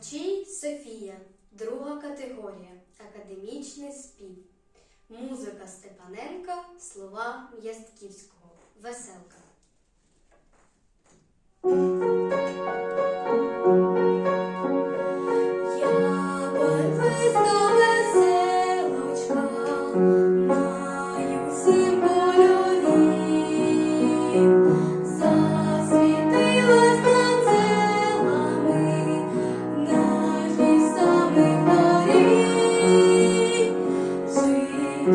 Мовчій Софія, друга категорія, академічний спів. Музика Степаненка, слова М'ястківського. Веселка.